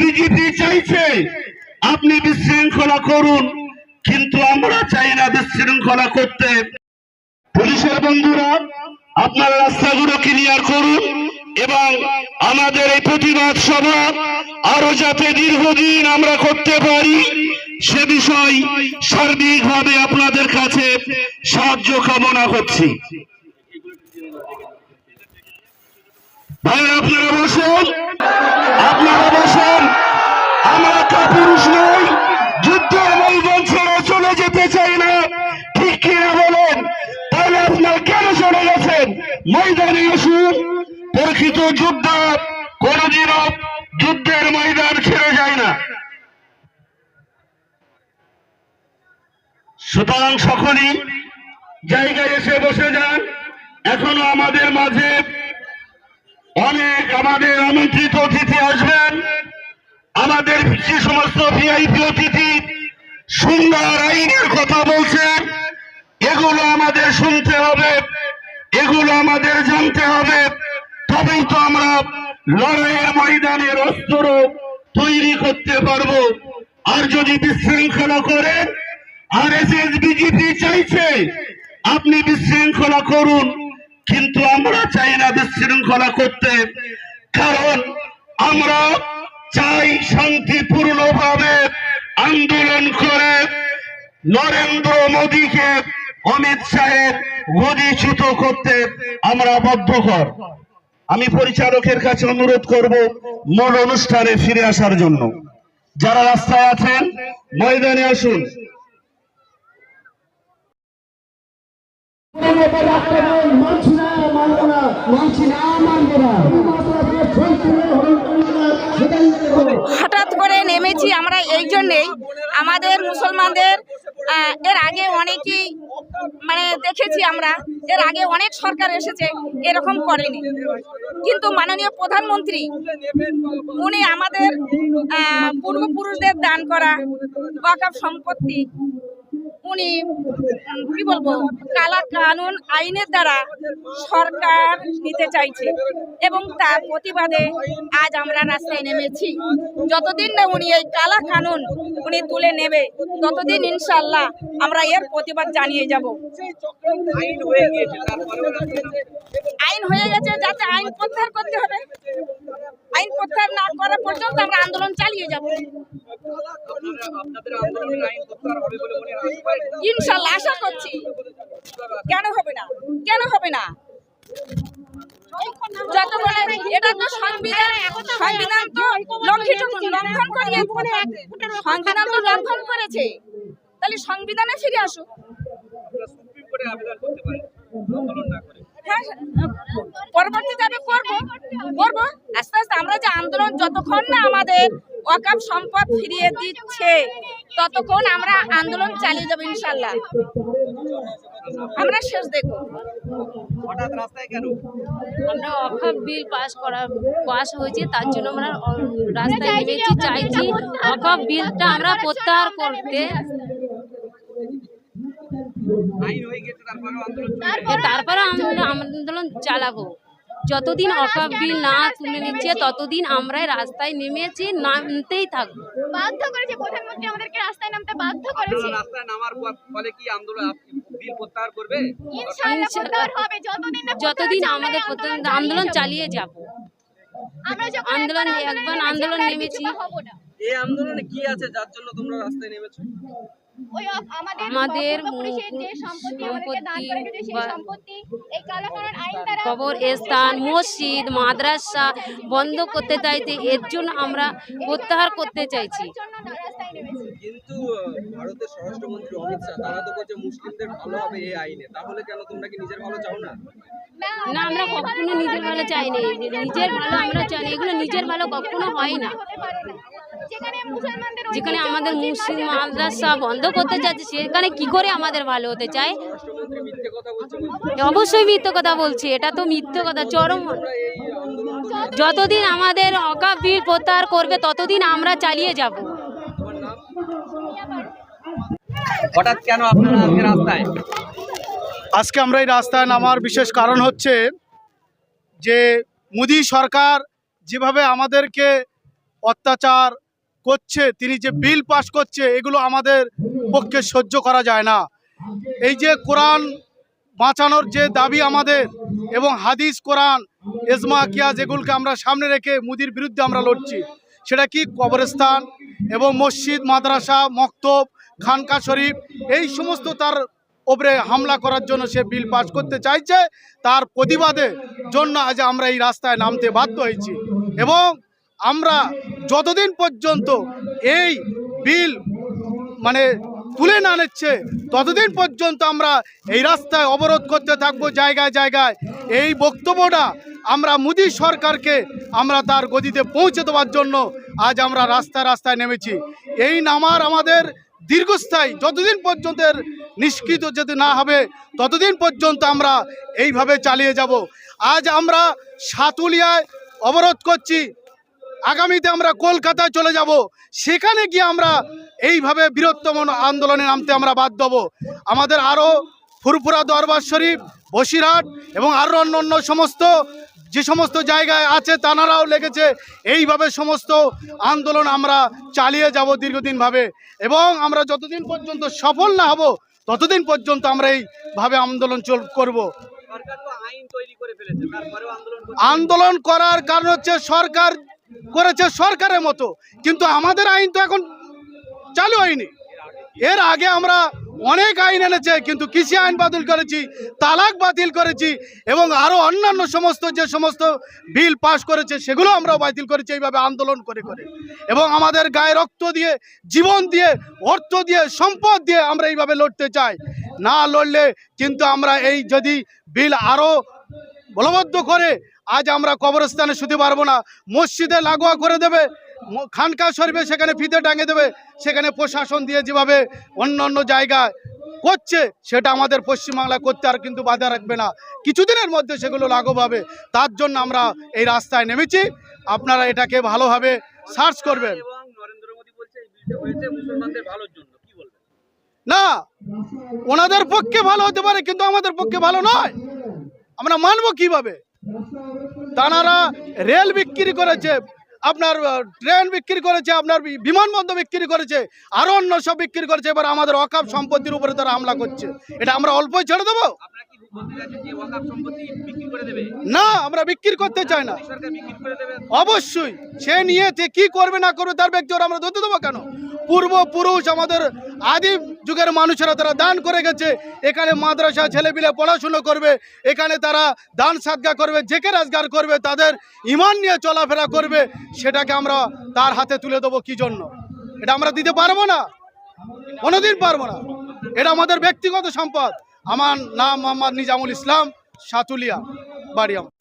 BJP চাইছে, আপনি বিশৃঙ্খলা করুন, কিন্তু আমরা চাই না বিশৃঙ্খলা করতে। পুলিশের বন্ধুরা, আপনার রাস্তাগুলো ক্লিয়ার করুন এবং আমাদের এই প্রতিবাদ সভা আরও যাতে দীর্ঘদিন আমরা করতে পারি, সে বিষয় সার্বিকভাবে আপনাদের কাছে সাহায্য কামনা করছি। ভাই আপনারা বসুন। আপনারা যুদ্ধের ছেড়ে চলে যেতে চাই না। ঠিক কিনা বলেন? তাহলে আপনার কেন চলে গেছেন? ময়দানে আসুন। প্রকৃত যুদ্ধ, কোনদিনও যুদ্ধের ময়দান ছেড়ে যায় না। সুতরাং সকলেই জায়গায় এসে বসে যান। এখনও আমাদের মাঝে অনেক আমাদের আমন্ত্রিত অতিথি আসবেন। আমাদের যে সমস্ত ভিআইপি অতিথি সুন্দর আইনের কথা বলছেন, এগুলো আমাদের শুনতে হবে, এগুলো আমাদের জানতে হবে। তবেই তো আমরা লড়াইয়ের ময়দানের অস্ত্র তৈরি করতে পারব। আর যদি বিশৃঙ্খলা করেন আর এস এস বিজেপি চাইছে, আপনি বিশৃঙ্খলা করুন। কিন্তু আমরা চাই না বিশৃঙ্খলা করতে। কারণ আমরা চাই শান্তিপূর্ণভাবে আন্দোলন করে নরেন্দ্র মোদীকে, অমিত শাহের গদিচ্যুত করতে আমরা বদ্ধকর আমি পরিচালকের কাছে অনুরোধ করব মূল অনুষ্ঠানে ফিরে আসার জন্য। যারা রাস্তায় আছেন, ময়দানে আসুন। মানছি না মানবো না, মানছি না মানবো না। হঠাৎ করে নেমেছি আমরা এই জন্যেই। আমাদের মুসলমানদের এর আগে অনেকেই মানে দেখেছি আমরা, এর আগে অনেক সরকার এসেছে, এরকম করেনি। কিন্তু মাননীয় প্রধানমন্ত্রী, উনি আমাদের পূর্বপুরুষদের দান করা ওয়াকাফ সম্পত্তি উনি কি বলব, কালা কানুন আইনের দ্বারা সরকার নিতে চাইছে এবং তার প্রতিবাদে আজ আমরা রাস্তায় নেমেছি। যতদিন না উনি এই কালা কানুন উনি তুলে নেবে, ততদিন ইনশাল্লাহ আমরা এর প্রতিবাদ জানিয়ে যাব। আইন হয়ে গেছে, যাতে আইন প্রত্যাহার করতে হবে। আইন প্রত্যাহার না করা পর্যন্ত আমরা আন্দোলন চালিয়ে যাব। আপনাদের আন্দোলনের আইন হয়। ইনশাল্লাহ আশা করছি। কেন হবে না? কেন হবে না? যত বলে এটা তো সংবিধান সংবিধান তো লঙ্ঘিত লঙ্ঘন করিয়ে সংবিধান তো লঙ্ঘন করেছে। তাহলে সংবিধানে ফিরে আসুক। হ্যাঁ পরবর্তী করব। করব। আস্তে আস্তে আমরা যে আন্দোলন যতক্ষণ না আমাদের ওয়াকাপ সম্পদ ফিরিয়ে দিচ্ছে। ততক্ষণ আমরা আন্দোলন চালিয়ে যাব ইনশাল্লাহ আমরা শেষ দেখব। হঠাৎ রাস্তায় কেন? আমরা অখাপ বিল পাস করা পাস হয়েছে তার জন্য আমরা রাস্তায় নেমেছি চাইছি অখাপ বিলটা আমরা প্রত্যাহার করতে। তারপরে আন্দোলন চালাবো। যতদিন অকাপ বিল না তুলে নিচ্ছে ততদিন আমরা রাস্তায় নেমেছি নামতেই থাকব। বাধ্য করেছে প্রধানমন্ত্রী আমাদেরকে রাস্তায় নামতে বাধ্য করেছে। রাস্তায় নামার পর- ফলে কি আন্দোলন বিল প্রত্যাহার করবে? ইনশাআল্লাহ হবে যতদিন না যতদিন আমাদের আন্দোলন। চালিয়ে যাব। আমরা যখন আন্দোলন একবার একবার আন্দোলন নেমেছি। এই আন্দোলনে কি আছে যার জন্য তোমরা রাস্তায় নেমেছো? আমাদের আমাদের পূর্বপুরুষের যে সম্পত্তি আমাদেরকে দান করে গেছে সেই বা- সম্পত্তি এই কালাকানুন আইন দ্বারা কবর স্থান মসজিদ মাদ্রাসা বন্ধ করতে চাইতে এর জন্য আমরা প্রত্যাহার করতে চাইছি। না কিন্তু ভারতের স্বরাষ্ট্রমন্ত্রী অমিত শাহ তারা তো বলছে মুসলিমদের ভালো হবে এই আইনে। তাহলে কেন তোমরা কি নিজের ভালো চাও না? না আমরা কখনো নিজের ভালো চাইনি। নিজের ভালো আমরা চাই না এগুলো নিজের ভালো কখনো হয় না। হতে পারে না। যেখানে মুসলমানদের যেখানে ঐতিহ্য আমাদের মুসলিম মাদ্রাসা বন্ধ করতে চাচ্ছে সেখানে কি করে আমাদের ভালো হতে চায়? অবশ্যই মিথ্যে কথা বলছি এটা তো মিথ্যে কথা চরম যতদিন আমাদের অকাপ বিল প্রত্যাহার করবে ততদিন আমরা চালিয়ে যাব। হঠাৎ কেন আপনারা আজকে রাস্তায়? আজকে আমরা এই রাস্তায় নামার বিশেষ কারণ হচ্ছে যে মোদী সরকার যেভাবে আমাদেরকে অত্যাচার করছে, তিনি যে বিল পাস করছে, এগুলো আমাদের পক্ষে সহ্য করা যায় না। এই যে কোরআন বাঁচানোর যে দাবি আমাদের এবং হাদিস, কোরআন এজমা কিয়াজ এগুলোকে আমরা সামনে রেখে মুদির বিরুদ্ধে আমরা লড়ছি। সেটা কি? কবরস্থান এবং মসজিদ, মাদ্রাসা, মক্তব, খানকা শরীফ, এই সমস্ত তার ওপরে হামলা করার জন্য সে বিল পাস করতে চাইছে। তার প্রতিবাদে জন্য আজ আমরা এই রাস্তায় নামতে বাধ্য হয়েছি। এবং আমরা যতদিন পর্যন্ত এই বিল মানে তুলে না নিচ্ছে, ততদিন পর্যন্ত আমরা এই রাস্তায় অবরোধ করতে থাকব জায়গায় জায়গায়। এই বক্তব্যটা আমরা মোদী সরকারকে আমরা তার গদিতে পৌঁছে দেওয়ার জন্য আজ আমরা রাস্তায় রাস্তায় নেমেছি। এই নামার আমাদের দীর্ঘস্থায়ী, যতদিন পর্যন্ত নিষ্কৃত যদি না হবে, ততদিন পর্যন্ত আমরা এইভাবে চালিয়ে যাব। আজ আমরা সাতুলিয়ায় অবরোধ করছি আগামীতে আমরা কলকাতায় চলে যাব। সেখানে গিয়ে আমরা এইভাবে বৃহত্তম আন্দোলনে নামতে আমরা বাদ হব। আমাদের আরও ফুরফুরা দরবার শরীফ বসিরহাট এবং আরও অন্য অন্য সমস্ত যে সমস্ত জায়গায় আছে তানারাও লেগেছে। এইভাবে সমস্ত আন্দোলন আমরা চালিয়ে যাব দীর্ঘদিনভাবে এবং আমরা যতদিন পর্যন্ত সফল না হব ততদিন পর্যন্ত আমরা এইভাবে আন্দোলন চল করব। আন্দোলন করার কারণ হচ্ছে সরকার করেছে সরকারের মতো। কিন্তু আমাদের আইন তো এখন চালু হয়নি। এর আগে আমরা অনেক আইন এনেছে, কিন্তু কৃষি আইন বাতিল করেছি, তালাক বাতিল করেছি, এবং আরও অন্যান্য সমস্ত যে সমস্ত বিল পাশ করেছে, সেগুলো আমরাও বাতিল করেছি, এইভাবে আন্দোলন করে করে। এবং আমাদের গায়ে রক্ত দিয়ে, জীবন দিয়ে, অর্থ দিয়ে, সম্পদ দিয়ে আমরা এইভাবে লড়তে চাই। না লড়লে কিন্তু আমরা এই যদি বিল আরও বলবদ্ধ করে আজ আমরা কবরস্থানে শুতে পারব না। মসজিদে লাগোয়া করে দেবে খানকা শরীফে সেখানে ফিতে টাঙিয়ে দেবে সেখানে প্রশাসন দিয়ে যেভাবে অন্য অন্য জায়গায় করছে সেটা আমাদের পশ্চিমবাংলায় করতে আর কিন্তু বাধা রাখবে না। কিছুদিনের মধ্যে সেগুলো লাঘব হবে তার জন্য আমরা এই রাস্তায় নেমেছি। আপনারা এটাকে ভালোভাবে সার্চ করবেন। না ওনাদের পক্ষে ভালো হতে পারে কিন্তু আমাদের পক্ষে ভালো নয়। আমরা মানবো কীভাবে? তানারা রেল বিক্রি করেছে, আপনার ট্রেন বিক্রি করেছে, আপনার বিমানবন্দর বিক্রি করেছে আরও অন্য সব বিক্রি করেছে, এবার আমাদের অকাপ সম্পত্তির উপরে তারা হামলা করছে। এটা আমরা অল্পই ছেড়ে দেবো? না আমরা বিক্রি করতে চাই না। অবশ্যই। সে নিয়ে কি করবে না করবে তার ব্যক্তি ওরা আমরা ধরতে দেবো কেন? পূর্বপুরুষ আমাদের আদি যুগের মানুষেরা তারা দান করে গেছে। এখানে মাদ্রাসা ছেলেপিলে পড়াশুনো করবে এখানে তারা দান সাদগা করবে জেকে রাজগার করবে তাদের ইমান নিয়ে চলাফেরা করবে সেটাকে আমরা তার হাতে তুলে দেবো কি জন্য? এটা আমরা দিতে পারব না। কোনোদিন পারব না। এটা আমাদের ব্যক্তিগত সম্পদ। আমার নাম মোহাম্মদ নিজামুল ইসলাম সাতুলিয়া বাড়ি আমার।